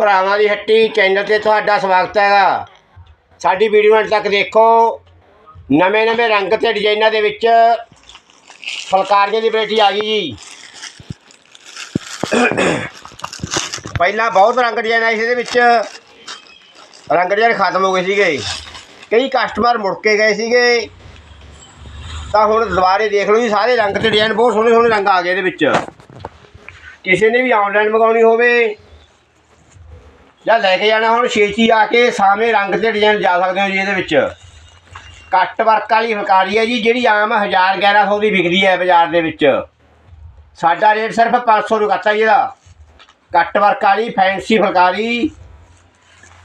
ਭਰਾਵਾਂ ਦੀ ਹੱਟੀ ਚੈਨਲ ਤੇ ਤੁਹਾਡਾ ਸਵਾਗਤ ਹੈਗਾ। ਸਾਡੀ ਵੀਡੀਓ ਅੰਤ ਤੱਕ ਦੇਖੋ। ਨਵੇਂ ਨਵੇਂ ਰੰਗ ਤੇ ਡਿਜ਼ਾਈਨਾਂ ਦੇ ਵਿੱਚ ਫੁਲਕਾਰੀਆਂ ਦੀ ਵੈਰਾਈਟੀ ਆ ਗਈ ਜੀ। ਪਹਿਲਾਂ ਬਹੁਤ ਰੰਗ ਡਿਜ਼ਾਈਨ ਆਏ ਸੀ ਇਹਦੇ ਵਿੱਚ। ਰੰਗ ਡਿਜ਼ਾਈਨ ਖਤਮ ਹੋ ਗਏ ਸੀਗੇ। ਕਈ ਕਸਟਮਰ ਮੁੜ ਕੇ ਗਏ ਸੀਗੇ। ਤਾਂ ਹੁਣ ਦੁਬਾਰੇ ਦੇਖ ਲਓ ਜੀ, ਸਾਰੇ ਰੰਗ ਤੇ ਡਿਜ਼ਾਈਨ ਬਹੁਤ ਸੋਹਣੇ ਸੋਹਣੇ ਰੰਗ ਆ ਗਏ ਇਹਦੇ ਵਿੱਚ। ਕਿਸੇ ਨੇ ਵੀ ਆਨਲਾਈਨ ਮੰਗਾਉਣੀ ਹੋਵੇ ਜਾਂ ਲੈ ਕੇ ਜਾਣਾ ਹੁਣ ਛੇਤੀ ਆ ਕੇ ਸਾਹਮਣੇ ਰੰਗ ਤੇ ਡਿਜ਼ਾਈਨ ਜਾ ਸਕਦੇ ਹੋ ਜੀ ਇਹਦੇ ਵਿੱਚ। ਕੱਟ ਵਰਕ ਵਾਲੀ ਫੁਲਕਾਰੀ ਹੈ ਜੀ, ਜਿਹੜੀ ਆਮ 1000 1100 ਦੀ ਵਿਕਦੀ ਹੈ ਬਾਜ਼ਾਰ ਦੇ ਵਿੱਚ। ਸਾਡਾ ਰੇਟ ਸਿਰਫ 500 ਰੁਪਏ ਕਰਤਾ ਜੀ ਇਹਦਾ। ਕੱਟ ਵਰਕ ਵਾਲੀ ਫੈਂਸੀ ਫੁਲਕਾਰੀ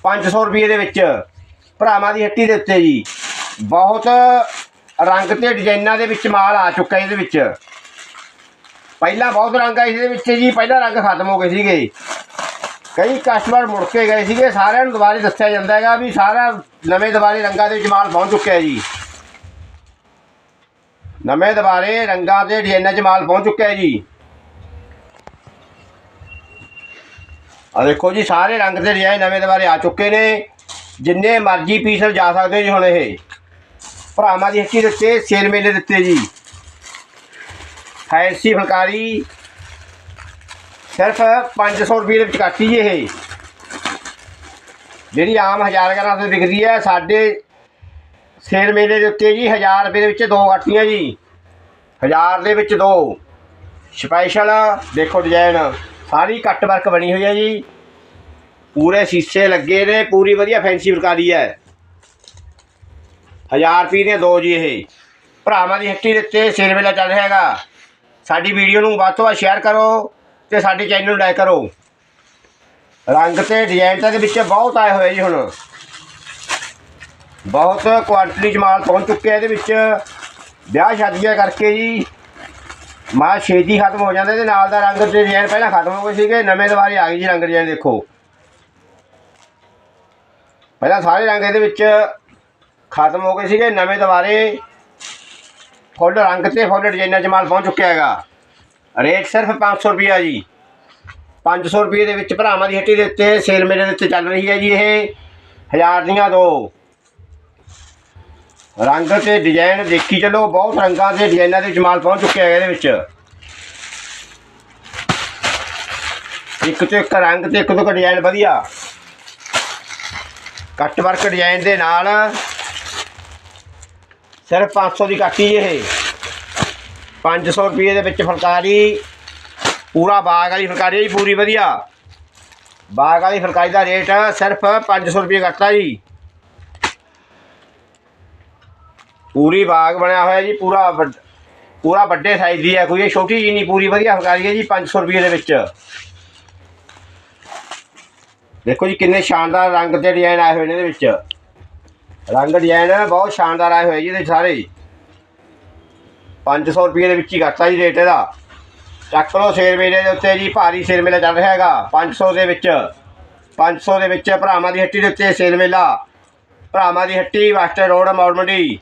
500 ਰੁਪਏ ਦੇ ਵਿੱਚ, ਭਰਾਵਾਂ ਦੀ ਹੱਟੀ ਦੇ ਉੱਤੇ ਜੀ। ਬਹੁਤ ਰੰਗ ਤੇ ਡਿਜ਼ਾਈਨਾਂ ਦੇ ਵਿੱਚ ਮਾਲ ਆ ਚੁੱਕਾ ਇਹਦੇ ਵਿੱਚ। ਪਹਿਲਾਂ ਬਹੁਤ ਰੰਗ ਆਏ ਸੀ ਇਹਦੇ ਵਿੱਚ ਜੀ, ਪਹਿਲਾਂ ਰੰਗ ਖਤਮ ਹੋ ਗਏ ਸੀਗੇ। ਕਈ ਕਸਟਮਰ ਮੁੜ ਕੇ ਗਏ ਸੀਗੇ, ਸਾਰਿਆਂ ਨੂੰ ਦੁਬਾਰੇ ਦੱਸਿਆ ਜਾਂਦਾ ਹੈਗਾ ਵੀ ਸਾਰਾ ਨਵੇਂ ਦੁਬਾਰੇ ਰੰਗਾਂ ਦੇ ਵਿੱਚ ਮਾਲ ਪਹੁੰਚ ਚੁੱਕਿਆ ਜੀ। ਨਵੇਂ ਦੁਬਾਰੇ ਰੰਗਾਂ ਦੇ ਡਿਜ਼ਾਈਨਾਂ 'ਚ ਮਾਲ ਪਹੁੰਚ ਚੁੱਕਿਆ ਜੀ। ਆ ਦੇਖੋ ਜੀ, ਸਾਰੇ ਰੰਗ ਦੇ ਡਿਜ਼ਾਈਨ ਨਵੇਂ ਦੁਬਾਰੇ ਆ ਚੁੱਕੇ ਨੇ। ਜਿੰਨੇ ਮਰਜ਼ੀ ਪੀਸ ਜਾ ਸਕਦੇ ਜੀ ਹੁਣ ਇਹ। ਭਰਾਵਾਂ ਦੀ ਹੱਟੀ ਦੇ ਉੱਤੇ ਸੇਲ ਮੇਲੇ ਦਿੱਤੇ ਜੀ। ਫੈਂਸੀ ਫੁਲਕਾਰੀ ਸਿਰਫ 500 ਰੁਪਏ ਦੇ ਵਿੱਚ ਕਾਟੀ ਜੀ ਇਹ। ਜਿਹੜੀ ਆਮ 1000 ਗ੍ਰਾਮ ਤੇ ਵਿਕਦੀ ਹੈ, ਸਾਡੇ ਸੇਲ ਮੇਲੇ ਦੇ ਉੱਤੇ ਜੀ 1000 ਰੁਪਏ ਦੇ ਵਿੱਚ ਦੋ ਕਾਟੀਆਂ ਜੀ। 1000 ਦੇ ਵਿੱਚ ਦੋ। ਸਪੈਸ਼ਲ, ਦੇਖੋ ਡਿਜ਼ਾਈਨ ਸਾਰੀ ਕੱਟ ਵਰਕ ਬਣੀ ਹੋਈ ਹੈ ਜੀ। ਪੂਰੇ ਸ਼ੀਸ਼ੇ ਲੱਗੇ ਨੇ, ਪੂਰੀ ਵਧੀਆ ਫੈਂਸੀ ਫੁਲਕਾਰੀ ਹੈ। 1000 ਰੁਪਏ ਦੇ ਦੋ ਜੀ ਇਹ। ਭਰਾਵਾਂ ਦੀ ਹੱਟੀ ਦੇ ਉੱਤੇ ਸੇਲ ਮੇਲਾ ਚੱਲ ਰਿਹਾ ਹੈਗਾ। ਸਾਡੀ ਵੀਡੀਓ ਨੂੰ ਵੱਧ ਤੋਂ ਵੱਧ ਸ਼ੇਅਰ ਕਰੋ। ਤੇ ਸਾਡੇ ਚੈਨਲ ਨੂੰ ਲਾਈਕ ਕਰੋ। ਰੰਗ ਤੇ ਡਿਜ਼ਾਈਨ ਤਾਂ ਦੇ ਵਿੱਚ ਬਹੁਤ ਆਏ ਹੋਏ ਜੀ ਹੁਣ। ਬਹੁਤ ਕੁਆਂਟੀਟੀ ਚ ਮਾਲ ਪਹੁੰਚ ਚੁੱਕਿਆ ਇਹਦੇ ਵਿੱਚ। ਵਿਆਹ ਸ਼ਾਦੀਆਂ ਕਰਕੇ ਜੀ। ਮਾਲ ਛੇਤੀ ਖਤਮ ਹੋ ਜਾਂਦਾ ਤੇ ਨਾਲ ਦਾ ਰੰਗ ਤੇ ਡਿਜ਼ਾਈਨ ਪਹਿਲਾਂ ਖਤਮ ਹੋ ਗਏ ਸੀਗੇ, ਨਵੇਂ ਦੁਬਾਰੇ ਆ ਗਏ ਜੀ ਰੰਗ ਡਿਜ਼ਾਈਨ ਦੇਖੋ। ਪਹਿਲਾਂ ਸਾਰੇ ਰੰਗ ਇਹਦੇ ਵਿੱਚ ਖਤਮ ਹੋ ਗਏ ਸੀਗੇ, ਨਵੇਂ ਦੁਬਾਰੇ। ਫੁੱਲ ਰੰਗ ਤੇ ਫੁੱਲ ਡਿਜ਼ਾਈਨਾਂ 'ਚ ਮਾਲ ਪਹੁੰਚ ਚੁੱਕਿਆ ਹੈਗਾ। ਰੇਟ ਸਿਰਫ 500 ਰੁਪਿਆ ਜੀ। 500 ਰੁਪਏ ਦੇ ਵਿੱਚ ਭਰਾਵਾਂ ਦੀ ਹੱਟੀ ਦੇ ਉੱਤੇ ਸੇਲ ਮੇਲੇ ਦੇ ਉੱਤੇ ਚੱਲ ਰਹੀ ਹੈ ਜੀ ਇਹ। ਹਜ਼ਾਰ ਦੀਆਂ ਦੋ। ਰੰਗ ਤੇ ਡਿਜ਼ਾਈਨ ਦੇਖੀ ਚਲੋ, ਬਹੁਤ ਰੰਗਾਂ ਤੇ ਡਿਜ਼ਾਈਨਾਂ ਦੇ ਜਮਾਲ ਪਹੁੰਚ ਚੁੱਕਿਆ ਹੈ ਇਹਦੇ ਵਿੱਚ। ਇੱਕ ਤੋਂ ਇੱਕ ਰੰਗ ਤੇ ਇੱਕ ਤੋਂ ਇੱਕ ਡਿਜ਼ਾਈਨ ਵਧੀਆ। ਕੱਟ ਵਰਕ ਡਿਜ਼ਾਈਨ ਦੇ ਨਾਲ ਸਿਰਫ 500 ਦੀ ਕਾਟੀ ਇਹ। 500 ਰੁਪਏ ਦੇ ਵਿੱਚ ਫੁਲਕਾਰੀ। ਪੂਰਾ ਬਾਗ ਵਾਲੀ ਫੁਲਕਾਰੀ ਹੈ ਜੀ, ਪੂਰੀ ਵਧੀਆ। ਬਾਗ ਵਾਲੀ ਫੁਲਕਾਰੀ ਦਾ ਰੇਟ ਸਿਰਫ 500 ਰੁਪਏ ਕਰਤਾ ਜੀ। ਪੂਰੀ ਬਾਗ ਬਣਿਆ ਹੋਇਆ ਜੀ, ਪੂਰਾ ਵੱਡ- ਪੂਰਾ ਵੱਡੇ ਸਾਈਜ਼ ਦੀ ਹੈ ਕੋਈ, ਇਹ ਛੋਟੀ ਜੀ ਨਹੀਂ, ਪੂਰੀ ਵਧੀਆ ਫੁਲਕਾਰੀ ਹੈ ਜੀ 500 ਰੁਪਏ ਦੇ ਵਿੱਚ। ਦੇਖੋ ਜੀ, ਕਿੰਨੇ ਸ਼ਾਨਦਾਰ ਰੰਗ ਤੇ ਡਿਜ਼ਾਈਨ ਆਏ ਹੋਏ ਨੇ ਇਹਦੇ ਵਿੱਚ। ਰੰਗ ਡਿਜ਼ਾਈਨ ਬਹੁਤ ਸ਼ਾਨਦਾਰ ਆਏ ਹੋਏ ਜੀ ਇਹਦੇ ਸਾਰੇ। 500 ਰੁਪਏ ਦੇ ਵਿੱਚ ਹੀ ਕਰਤਾ ਜੀ ਰੇਟ ਇਹਦਾ। ਚੱਕ ਲਓ ਸੇਲ ਮੇਲੇ ਦੇ ਉੱਤੇ ਜੀ, ਭਾਰੀ ਸੇਲ ਮੇਲਾ ਚੱਲ ਰਿਹਾ ਹੈਗਾ 500 ਦੇ ਵਿੱਚ। 500 ਦੇ ਵਿੱਚ ਭਰਾਵਾਂ ਦੀ ਹੱਟੀ ਦੇ ਉੱਤੇ ਸੇਲ ਮੇਲਾ। ਭਰਾਵਾਂ ਦੀ ਹੱਟੀ ਵਾਸਟਰ ਰੋਡ ਮੌੜ ਮੰਡੀ